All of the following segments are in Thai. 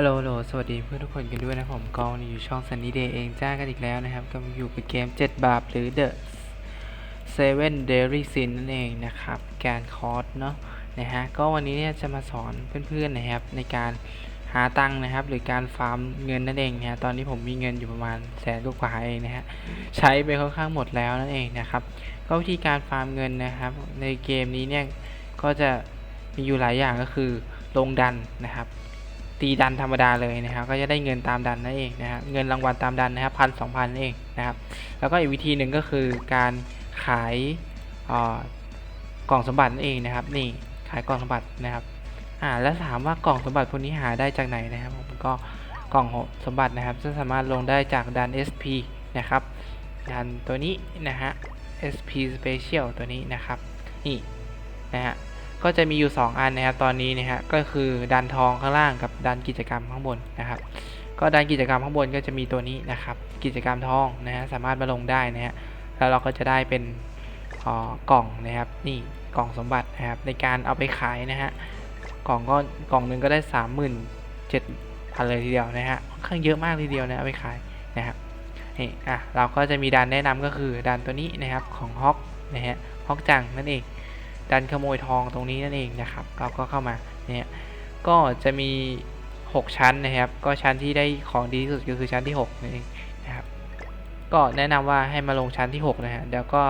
ฮัลโหลโหลสวัสดีเพื่อนทุกคนกันด้วยนะครับผมกองอยู่ช่อง Sunny Day เองจ้ากันอีกแล้วนะครับ ก็อยู่กับเกม 7 บาปหรือ The Seven Daily Sin นั่นเองนะครับ การคอร์สเนาะนะฮะ ก็วันนี้เนี่ยจะมาสอนเพื่อนๆนะครับ ในการหาตังค์นะครับ หรือการฟาร์มเงินนั่นเองนะฮะตอนนี้ผมมีเงินอยู่ประมาณแสนกว่าเองนะฮะ ใช้ไปค่อนข้างหมดแล้วนั่นเองนะครับ ก็วิธีการฟาร์มเงินนะครับ ในเกมนี้เนี่ยก็จะมีอยู่หลายอย่างก็คือลงดันนะครับ ตีดันธรรมดาเลยนะครับ ก็จะได้เงินตามดันนั่นเองนะครับเงินรางวัลตามดันนะครับพันสองพันนั่นเองนะครับ แล้วก็อีกวิธีหนึ่งก็คือการขายอ่อกล่องสมบัตินั่นเองนะครับ นี่ขายกล่องสมบัตินะครับอ่าแล้วถามว่ากล่องสมบัติพวกนี้หาได้จากไหนนะครับผมก็กล่องสมบัตินะครับจะสามารถลงได้จากดัน SP นะครับดันตัวนี้นะฮะ SP Special ตัวนี้นะครับ นี่นะฮะ ก็จะมีอยู่ 2 อันนะครับตอนนี้นะฮะก็คือดันทองข้างล่างกับดันกิจกรรมข้างบนนะครับ ก็ดันกิจกรรมข้างบนก็จะมีตัวนี้นะครับ กิจกรรมทองนะฮะสามารถมาลงได้นะฮะแล้วเราก็จะได้เป็นอ่อกล่องนะครับนี่กล่องสมบัตินะครับในการเอาไปขายนะฮะกล่องก็กล่องหนึ่งก็ได้สามหมื่นเจ็ดพันเลยทีเดียวนะฮะค่อนข้างเยอะมากทีเดียวนะเอาไปขายนะครับนี่อะเราก็จะมีดันแนะนำก็คือดันตัวนี้นะครับของฮอกนะฮะฮอกจังนั่นเอง ดันขโมยทองตรงนี้นั่นเองนะครับ เราก็เข้ามาเนี่ยก็จะมี 6 ชั้นนะครับ ก็ชั้นที่ได้ของดีที่สุดก็คือชั้นที่6นั่นเองนะครับ ก็แนะนำว่าให้มาลงชั้นที่ 6 นะฮะเดี๋ยวก็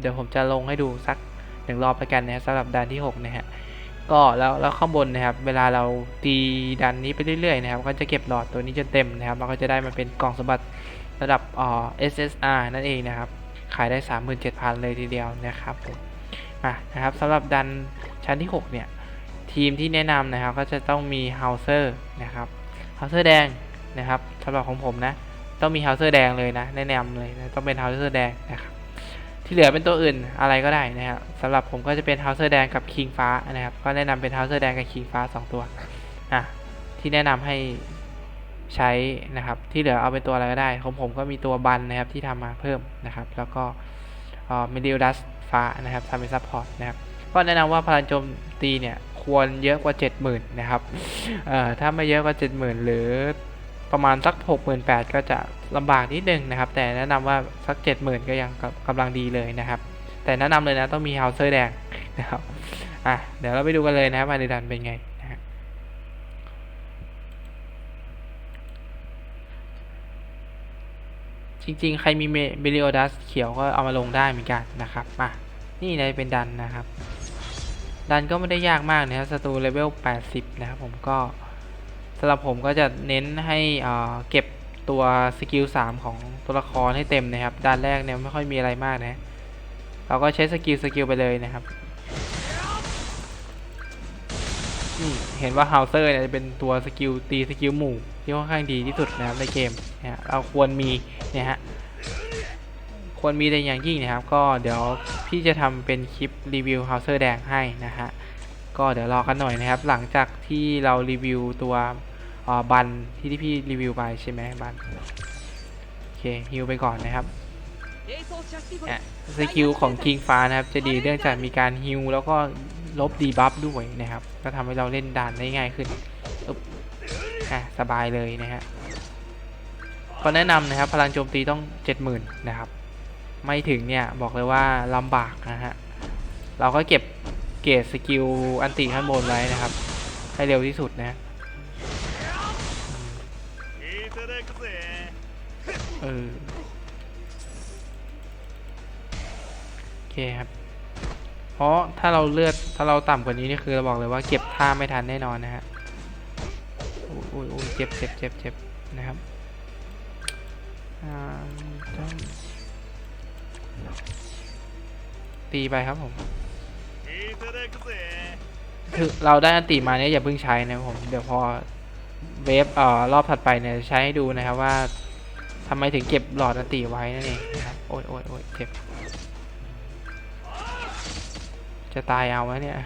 เดี๋ยวผมจะลงให้ดูสักหนึ่งรอบแล้วกันนะสำหรับดันที่ 6 นะฮะก็แล้วแล้วข้างบนนะครับ เวลาเราตีดันนี้ไปเรื่อยๆนะครับ ก็จะเก็บหลอดตัวนี้จนเต็มนะครับเราก็จะได้มาเป็นกล่องสมบัติระดับอ่อ SSR นั่นเองนะครับ ขายได้ 37,000 เลยทีเดียวนะครับผม่ะนะครับสำหรับดันชั้นที่ 6 เนี่ย ทีมที่แนะนำนะครับก็จะต้องมีเฮาเซอร์นะครับเฮาเซอร์แดงนะครับสำหรับของผมนะต้องมีเฮาเซอร์แดงเลยนะแนะนำเลยนะต้องเป็นเฮาเซอร์แดงนะครับที่เหลือเป็นตัวอื่นอะไรก็ได้นะครับสำหรับผมก็จะเป็นเฮาเซอร์แดงกับคิงฟ้านะครับก็แนะนำเป็นเฮาเซอร์แดงกับคิงฟ้า 2 ตัวอะที่แนะนำให้ใช้นะครับที่เหลือเอาเป็นตัวอะไรก็ได้ของผมก็มีตัวบันนะครับที่ทำมาเพิ่มนะครับ แล้วก็เมดิลดัส ฟ้านะครับทำเป็นซัพพอร์ตนะครับก็แนะนำว่าพลังโจมตีเนี่ยควรเยอะกว่า 70,000 นะครับเอ่อถ้าไม่เยอะกว่า 70,000 หรือประมาณสัก 68,000 ก็จะลำบากนิดนึงนะครับ แต่แนะนำว่าสัก 70,000 ก็ยังกำลังดีเลยนะครับ แต่แนะนำเลยนะต้องมีเฮาเซอร์แดงนะครับ อะ เดี๋ยวเราไปดูกันเลยนะครับมาในดันเป็นไงนะฮะ จริง ๆ ใครมีเบลิโอดัสเขียวก็เอามาลงได้เหมือนกันนะครับมานี่เลยเป็นดันนะครับ ดันก็ไม่ได้ยากมากนะครับศัตรูเลเวล 80 นะครับผมก็สำหรับผมก็จะเน้นให้เก็บตัวสกิล 3 ของตัวละครให้เต็มนะครับ ด้านแรกเนี่ยไม่ค่อยมีอะไรมากนะ เราก็ใช้สกิลสกิลไปเลยนะครับ เห็นว่าเฮาเซอร์เนี่ยจะเป็นตัวสกิลตีสกิลหมู่ที่ค่อนข้างดีที่สุดนะครับในเกมนะเราควรมีเนี่ยฮะควรมีในอย่างยิ่งนะครับ ก็เดี๋ยวพี่จะทำเป็นคลิปรีวิวเฮาเซอร์แดงให้นะฮะก็เดี๋ยวรอกันหน่อยนะครับ หลังจากที่เรารีวิวตัวเอ่อบันที่ที่พี่รีวิวไปใช่ไหมบันโอเคฮิวไปก่อนนะครับสกิลของคิงฟ้านะครับ จะดีเนื่องจากมีการฮิวแล้วก็ ลบดีบัฟด้วยนะครับ ก็ทำให้เราเล่นด่านได้ง่ายขึ้นอะสบายเลยนะฮะก็แนะนำนะครับ พลังโจมตีต้อง 70,000 นะครับ ไม่ถึงเนี่ยบอกเลยว่าลำบากนะฮะ เราก็เก็บเกรดสกิลอันติข้างบนไว้นะครับ ให้เร็วที่สุดนะเออโอเคครับ ราะถ้าเราเลือดถ้าเราต่ำกว่านี้นี่คือเราบอกเลยว่าเก็บท่าไม่ทันแน่นอนนะฮะโอ้ยอุ้ยอุ้ยเจ็บเจ็บเจ็บเจ็บนะครับตีไปครับผมคือเราได้อันติมาเนี่ยอย่าเพิ่งใช้นะผม เดี๋ยวพอเวฟเอ่อรอบถัดไปเนี่ยจะใช้ให้ดูนะครับว่าทำไมถึงเก็บหลอดอันติไว้นั่นเองนะครับโอ้ยโอ้ยโอ้ยเจ็บ จะตายเอาไว้เนี่ย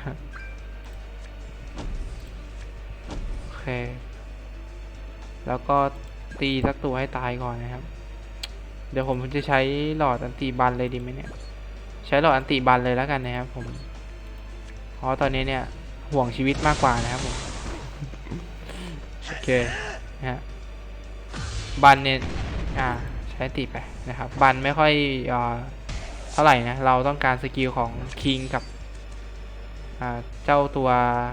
โอเค แล้วก็ตีสักตัวให้ตายก่อนนะครับ เดี๋ยวผมจะใช้หลอดอันติบันเลยดีไหมเนี่ย ใช้หลอดอันติบันเลยแล้วกันนะครับผม เพราะตอนนี้เนี่ย ห่วงชีวิตมากกว่านะครับผม โอเค นะฮะ บันเนี่ย อ่า ใช้ติไปนะครับ บันไม่ค่อยเอ่อเท่าไหร่นะ เราต้องการสกิลของคิงกับ เจ้าตัว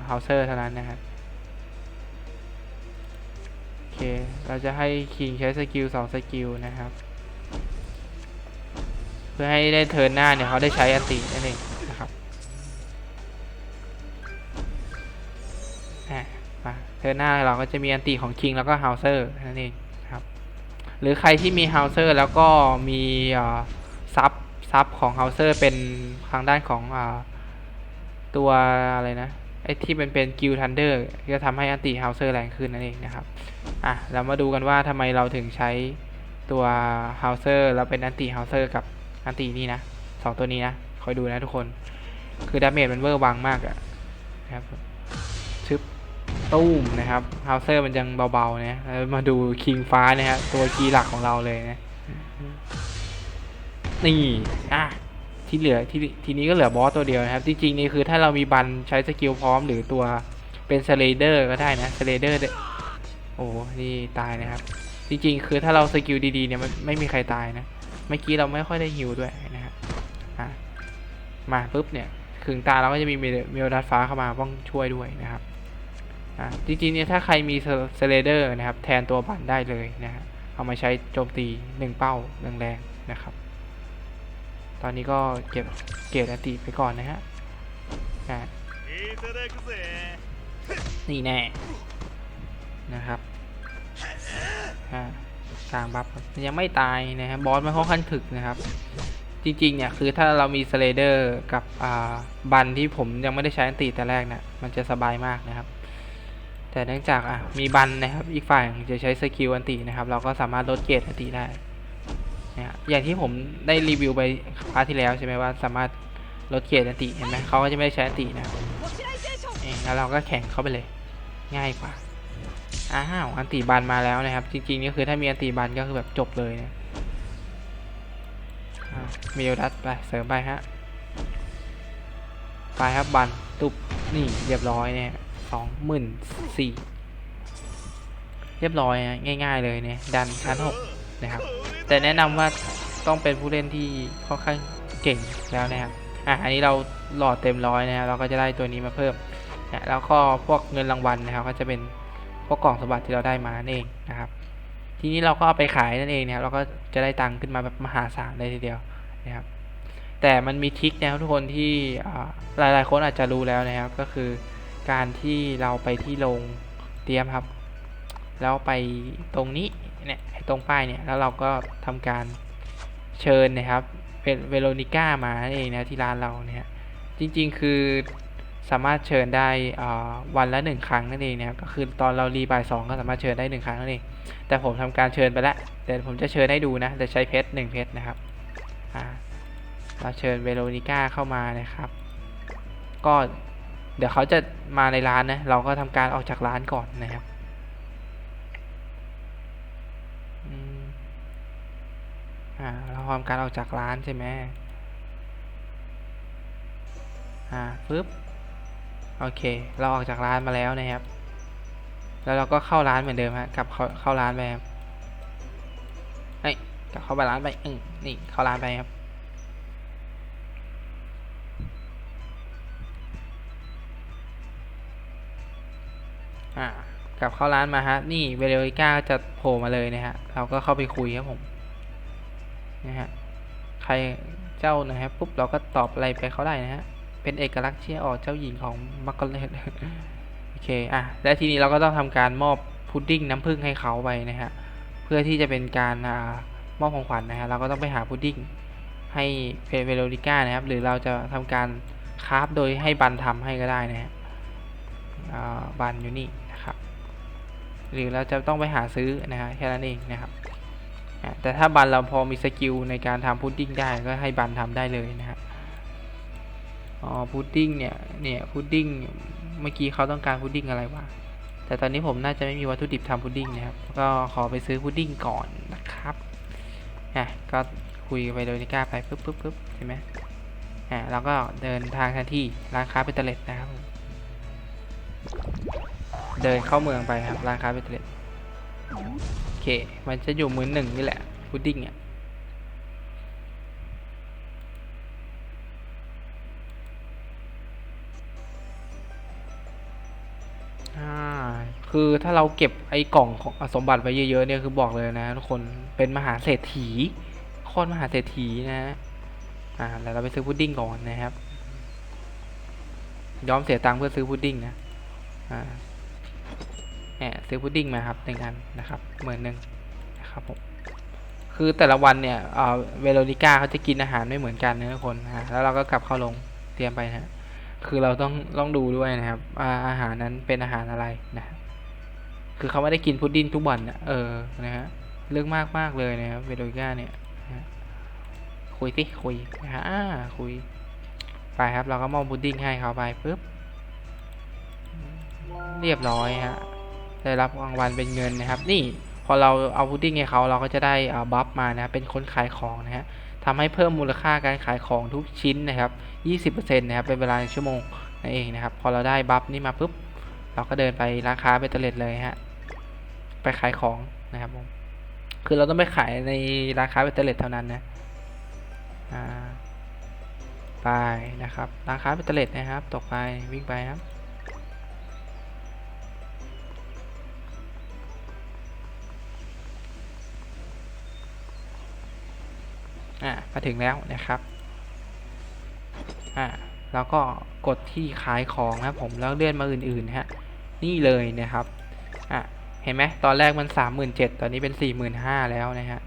เฮาเซอร์เท่านั้นนะครับโอเค เราจะให้คิงใช้สกิลสองสกิลนะครับ เพื่อให้ได้เทิร์นหน้าเนี่ยเขาได้ใช้อันตินั่นเองนะครับมาเทิร์นหน้าเราก็จะมีอันติของคิงแล้วก็เฮาเซอร์นั่นเองครับ หรือใครที่มีเฮาเซอร์แล้วก็มีซับซับของเฮาเซอร์เป็นทางด้านของอ่า ตัวอะไรนะไอ้ที่เป็นเป็นกิลทันเดอร์ก็ทำให้อันติเฮาเซอร์แรงขึ้นนั่นเองนะครับอะเรามาดูกันว่าทำไมเราถึงใช้ตัวเฮาเซอร์แล้วเป็นอันติเฮาเซอร์กับอันตินี่นะสองตัวนี้นะคอยดูนะทุกคน คือดาเมจมันเวอร์วังมากอะนะครับชึบตู้มนะครับเฮาเซอร์มันยังเบาๆนะแล้วมาดูคิงฟ้านะฮะตัวคีหลักของเราเลยนะนี่อะ ที่เหลือที่ทีนี้ก็เหลือบอสตัวเดียวนะครับ จริงๆนี่คือถ้าเรามีบันใช้สกิลพร้อมหรือตัวเป็นสเลเดอร์ก็ได้นะสเลเดอร์โอ้โหนี่ตายนะครับ จริงๆ คือถ้าเราสกิลดีๆเนี่ยมันไม่มีใครตายนะเมื่อกี้เราไม่ค่อยได้ฮิวด้วยนะครับอะมาปุ๊บเนี่ยขึงตาเราก็จะมีเมลเมลดัดฟ้าเข้ามาป้องช่วยด้วยนะครับอะจริงๆเนี่ยถ้าใครมีสเลเดอร์นะครับ แทนตัวบันได้เลยนะฮะเอามาใช้โจมตีหนึ่งเป้าแรงๆนะครับ ตอนนี้ก็เก็บเกรดอติไปก่อนนะฮะนี่แน่นะครับสร้างบัฟยังไม่ตายนะฮะบอสไม่นค่อนข้างถึกนะครับ จริงๆเนี่ยคือถ้าเรามีสเลเดอร์กับบันที่ผมยังไม่ได้ใช้อันตีแต่แรกเนะมันจะสบายมากนะครับ แต่เนื่องจากอ่ามีบันนะครับอีกฝ่ายจะใช้สกิลอันตีนะครับ เราก็สามารถลดเกรดอันตีได้ นะอย่างที่ผมได้รีวิวไปพาร์ทที่แล้วใช่ไหมว่าสามารถลดเกรดอันติเห็นไหมเขาก็จะไม่ได้ใช้อันตินะเองแล้วเราก็แข่งเข้าไปเลย ง่ายกว่าอ้าวอันติบันมาแล้วนะครับ จริงๆนี่คือถ้ามีอันติบันก็คือแบบจบเลยนะมีดัสไปเสริมไปฮะไปครับบันตุบนี่เรียบร้อยเนี่ยสองหมื่นสี่เรียบร้อยง่าย ๆเลยเนี่ยดันชั้นหกนะครับ แต่แนะนำว่าต้องเป็นผู้เล่นที่ค่อนข้างเก่งแล้วนะครับอะอันนี้เราหลอดเต็มร้อยนะครับเราก็จะได้ตัวนี้มาเพิ่มนะแล้วก็พวกเงินรางวัลนะครับ ก็จะเป็นพวกกล่องสมบัติที่เราได้มานั่นเองนะครับ ทีนี้เราก็เอาไปขายนั่นเองนะครับเราก็จะได้ตังค์ขึ้นมาแบบมหาศาลเลยทีเดียวนะครับ แต่มันมีทริคนะครับทุกคนที่อ่าหลายๆคนอาจจะรู้แล้วนะครับ ก็คือการที่เราไปที่โรงเตรียมครับ แล้วไปตรงนี้ เนี่ยไอ้ตรงป้ายเนี่ยแล้วเราก็ทำการเชิญนะครับเป็นเวโรนิก้ามานั่นเองนะที่ร้านเราเนี่ยจริงๆคือสามารถเชิญได้อ่าวันละหนึ่งครั้งนั่นเองนะครับก็คือตอนเรารีบายสองก็สามารถเชิญได้หนึ่งครั้งนั่นเองแต่ผมทำการเชิญไปแล้วแต่ผมจะเชิญให้ดูนะจะใช้เพชรหนึ่งเพชรนะครับเราเชิญเวโรนิก้าเข้ามานะครับ ก็เดี๋ยวเขาจะมาในร้านนะเราก็ทำการออกจากร้านก่อนนะครับอืม อ่าเราทำการออกจากร้านใช่ไหมอ่าปึ๊บโอเค เราออกจากร้านมาแล้วนะครับ แล้วเราก็เข้าร้านเหมือนเดิมฮะกลับเข้าเข้าร้านไปครับเฮ้ยกลับเข้าไปร้านไปอืมนี่เข้าร้านไปครับอ่ากลับเข้าร้านมาฮะ นี่เวเริก้าจะโผล่มาเลยนะฮะ เราก็เข้าไปคุยครับผม นะฮะใครเจ้านะครับปุ๊บเราก็ตอบอะไรไปเขาได้นะฮะเป็นเอกลักษณ์เชี่ยออกเจ้าหญิงของมักกะเลตโอเคอะและทีนี้เราก็ต้องทำการมอบพุดดิ้งน้ำผึ้งให้เขาไปนะฮะเพื่อที่จะเป็นการอ่ามอบของขวัญนะฮะเราก็ต้องไปหาพุดดิ้งให้เวโรนิก้านะครับ หรือเราจะทำการคราฟโดยให้บันทำให้ก็ได้นะฮะบันอยู่นี่นะครับ หรือเราจะต้องไปหาซื้อนะฮะแค่นั้นเองนะครับ แต่ถ้าบันเราพอมีสกิลในการทำพุดดิ้งได้ก็ให้บันทำได้เลยนะฮะอ๋อพุดดิ้งเนี่ยเนี่ยพุดดิ้งเมื่อกี้เขาต้องการพุดดิ้งอะไรวะแต่ตอนนี้ผมน่าจะไม่มีวัตถุดิบทำพุดดิ้งนะครับ ก็ขอไปซื้อพุดดิ้งก่อนนะครับอะก็คุยไปโดยนิก้าไปปุ๊บปุ๊บปุ๊บใช่ไหมอะเราก็เดินทางทันที่ร้านค้าเบตเตอร์เล็ตนะครับ เดินเข้าเมืองไปครับร้านค้าเบตเตอร์เล็ตโอ เค มันจะอยู่มือหนึ่งนี่แหละพุดดิ้งอะอ่าคือถ้าเราเก็บไอ้กล่องของสมบัติไว้เยอะๆเนี่ยคือบอกเลยนะทุกคนเป็นมหาเศรษฐีโคตรมหาเศรษฐีนะอ่าแล้วเราไปซื้อพุดดิ้งก่อนนะครับยอมเสียตังค์เพื่อซื้อพุดดิ้งนะอ่า ซื้อพุดดิ้งมาครับหนึ่งอันนะครับหมื่นหนึ่งนะครับผมคือแต่ละวันเนี่ยเวโรนิก้าเขาจะกินอาหารไม่เหมือนกันนะทุกคนอ่าแล้วเราก็กลับเข้าลงเตรียมไปนะฮะคือเราต้องต้องดูด้วยนะครับว่าอาหารนั้นเป็นอาหารอะไรนะคือเขาไม่ได้กินพุดดิ้งทุกวันนะเออนะฮะเรื่องมากมากเลยนะครับเวโรนิก้าเนี่ยนะคุยสิคุยนะฮะคุยไปครับ เราก็มอบพุดดิ้งให้เขาไปปุ๊บเรียบร้อยฮะ ได้รับรางวัลเป็นเงินนะครับ นี่พอเราเอาพุดดิ้งให้เขาเราก็จะได้บัฟมานะครับเป็นคนขายของนะฮะทำให้เพิ่มมูลค่าการขายของทุกชิ้นนะครับ 20%นะครับเป็นเวลาหนึ่งชั่วโมงนั่นเองนะครับ พอเราได้บัฟนี่มาปุ๊บเราก็เดินไปร้านค้าเบตเตอร์เลดเลยฮะไปขายของนะครับผมคือเราต้องไปขายในร้านค้าเบตเตอร์เลดเท่านั้นนะไปนะครับร้านค้าเบตเตอร์เลดนะครับตกไปวิ่งไปครับ อ่ามาถึงแล้วนะครับอ่าแล้วก็กดที่ขายของนะผมแล้วเลื่อนมาอื่นๆฮะนี่เลยนะครับอะเห็นไหมตอนแรกมันสามหมื่นเจ็ดตอนนี้เป็นสี่หมื่นห้าแล้วนะฮะ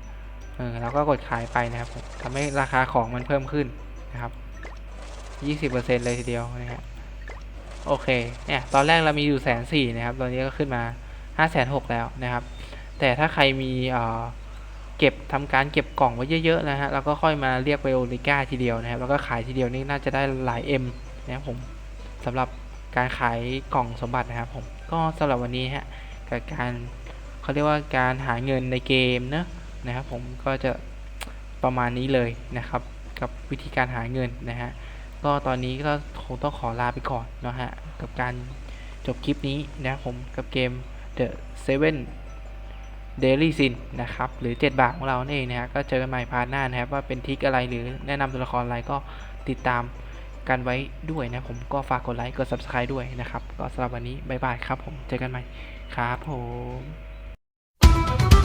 เออเราก็กดขายไปนะครับทำให้ราคาของมันเพิ่มขึ้นนะครับยี่สิบเปอร์เซ็นเลยทีเดียวนะฮะโอเคเนี่ยตอนแรกเรามีอยู่แสนสี่นะครับ ตอนนี้ก็ขึ้นมาห้าแสนหกแล้วนะครับ แต่ถ้าใครมีเอ่อ เก็บทำการเก็บกล่องไว้เยอะๆนะฮะแล้วก็ค่อยมาเรียกไบโอลิก้าทีเดียวนะครับแล้วก็ขายทีเดียวนี่น่าจะได้หลาย M นะครับผมสำหรับการขายกล่องสมบัตินะครับผมก็สำหรับวันนี้ฮะกับการเขาเรียกว่าการหาเงินในเกมเนอะนะครับผมก็จะประมาณนี้เลยนะครับ กับวิธีการหาเงินนะฮะก็ตอนนี้ก็คงต้องขอลาไปก่อนนะฮะกับการจบคลิปนี้นะครับผมกับเกม The Seven Daily Sin นะครับหรือ 7 บาทของเรานั่นเองนะฮะก็เจอกันใหม่พาร์ทหน้านะครับว่าเป็นทิกอะไรหรือแนะนำตัวละครอะไรก็ติดตามกันไว้ด้วยนะผมก็ฝากกดไลค์กด Subscribe ด้วยนะครับ ก็สำหรับวันนี้ บ๊ายบายครับผม เจอกันใหม่ครับผม